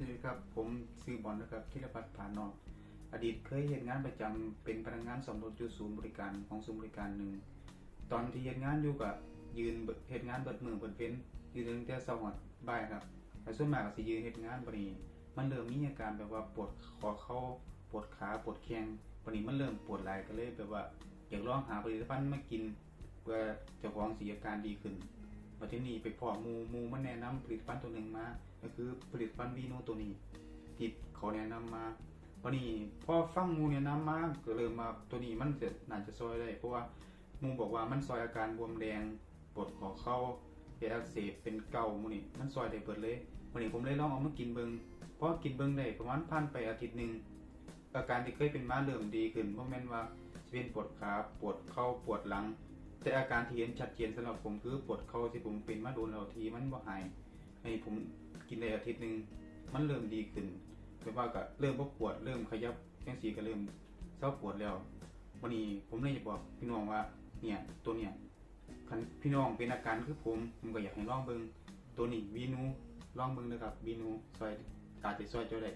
สวัสดีครับ ผมซื้อบอลนะครับธีรพัฒน์ผานนอก อดีตเคยเห็นงานประจำเป็นพนักงานสมรถอยู่ศูนย์บริการของศูนย์บริการหนึ่ง ตอนที่เห็นงานอยู่ก็ยืนเบิดเฮ็ดงานเบิดมือเบิดเว้นยืนตั้งแต่เช้าฮอดบ่ายครับแต่ส่วนมากก็สิยืนเฮ็ดงานบัดนี้มันเริ่มมีอาการแบบว่าปวดคอเข่าปวดขาปวดแข้งบัดนี้มันเริ่มปวดหลายก็เลยแบบว่าอยากลองหาผลิตภัณฑ์มากิน เพื่อจ้าของสิอาการดีขึ้น มาที่นี่ไปพอมูมูมันแนะนำผลิตภัณฑ์ตัวหนึ่งมา ก็คือผลิตภัณฑ์วีโนตัวนี้ที่เขาแนะนำมาวันนี้พอฟังมูแนะนำมาก็เริ่มมาตัวนี้มันจะน่าจะซอยได้เพราะว่ามูบอกว่ามันซอยอาการบวมแดงปวดขอเข่าแผลอักเสบเป็นเก่ามูนี่มันซอยได้เบิดเลยวันนี้ผมเลยลองเอามากินเบิงพอกินเบิงได้ประมาณพันไปอาทิตย์หนึ่งอาการที่เคยเป็นมาเริ่มดีขึ้นเพราะแม่นว่าจะเป็นปวดขาปวดเข่าปวดหลัง แต่อาการที่เห็นชัดเจนสำหรับผมคือปวดเข่าที่ผมเป็นมาโดนแล้วทีมันบ่หายให้ผมกินได้อาทิตย์หนึ่งมันเริ่มดีขึ้นแบบว่าก็เริ่มบ่ปวดเริ่มขยับจังสีก็เริ่มเศร้าปวดแล้ววันนี้ผมเลยจะบอกพี่น้องว่า เนี่ยตัวเนี่ยคันพี่น้องเป็นอาการคือผมผมก็อยากให้ลองเบิงตัวนี้วีนูลองเบิงนะครับวีนูซอยอาจจะซอยเจ้าได้